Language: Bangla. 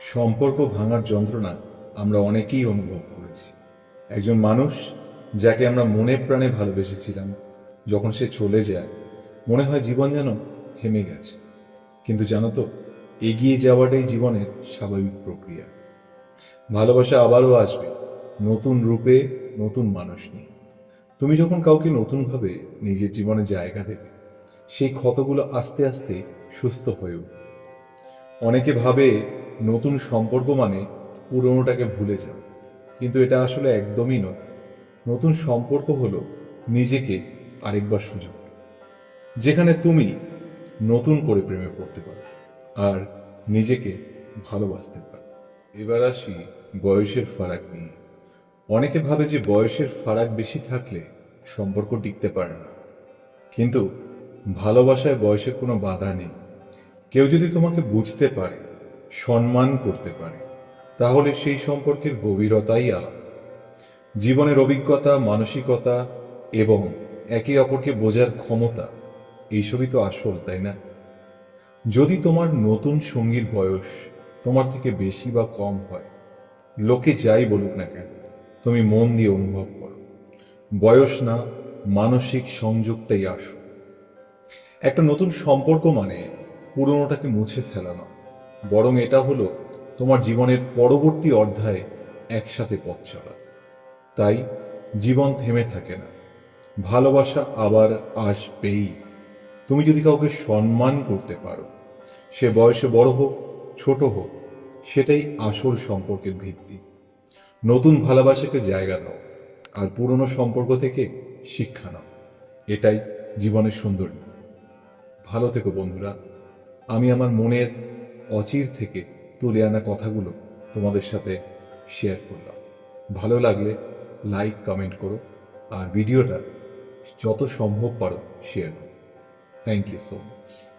সম্পর্ক ভাঙার যন্ত্রণা আমরা অনেকেই অনুভব করেছি। একজন মানুষ যাকে আমরা মনে প্রাণে ভালোবেসেছিলাম, যখন সে চলে যায়, মনে হয় জীবন যেন থেমে গেছে। কিন্তু জানো তো, এগিয়ে যাওয়াটাই জীবনের স্বাভাবিক প্রক্রিয়া। ভালোবাসা আবারও আসবে, নতুন রূপে, নতুন মানুষ নিয়ে। তুমি যখন কাউকে নতুনভাবে নিজের জীবনে জায়গা দেবে, সেই ক্ষতগুলো আস্তে আস্তে সুস্থ হয়ে উঠবে। অনেকে ভাবে নতুন সম্পর্ক মানে পুরনোটাকে ভুলে যাও। কিন্তু এটা আসলে একদমই নয়। নতুন সম্পর্ক হলো নিজেকে আরেকবার সুযোগ। যেখানে তুমি নতুন করে প্রেমে পড়তে পারো আর নিজেকে ভালোবাসতে পারো। এবার আসি বয়সের ফারাক নিয়ে। অনেকে ভাবে যে বয়সের ফারাক বেশি থাকলে সম্পর্ক টিকতে পারে না। কিন্তু ভালোবাসায় বয়সের কোনো বাধা নেই। কেউ যদি তোমাকে বুঝতে পারে সম্মান করতে পারে, তাহলে সেই সম্পর্কের গভীরতাই আলাদা। জীবনের অভিজ্ঞতা, মানসিকতা এবং একে অপরকে বোঝার ক্ষমতা, এইসবই তো আসল, তাই না? যদি তোমার নতুন সঙ্গীর বয়স তোমার থেকে বেশি বা কম হয়, লোকে যাই বলুক না কেন, তুমি মন দিয়ে অনুভব করো। বয়স না, মানসিক সংযোগটাই আসল। একটা নতুন সম্পর্ক মানে পুরনোটাকে মুছে ফেলানো বরং এটা হলো তোমার জীবনের পরবর্তী অধ্যায়ে একসাথে পথ চলা। তাই জীবন থেমে থাকে না। ভালোবাসা আবার আসবেই। তুমি যদি কাউকে সম্মান করতে পারো, সে বয়সে বড় হোক, ছোট হোক, সেটাই আসল সম্পর্কের ভিত্তি। নতুন ভালোবাসাকে জায়গা দাও আর পুরনো সম্পর্ক থেকে শিক্ষা নাও। এটাই জীবনের সৌন্দর্য। ভালো থেকো বন্ধুরা। আমি আমার মনের অচির থেকে তুলে আনা কথাগুলো তোমাদের সাথে শেয়ার করলাম। ভালো লাগলে লাইক কমেন্ট করো আর ভিডিওটা যত সম্ভব পারো শেয়ার করো। Thank you so much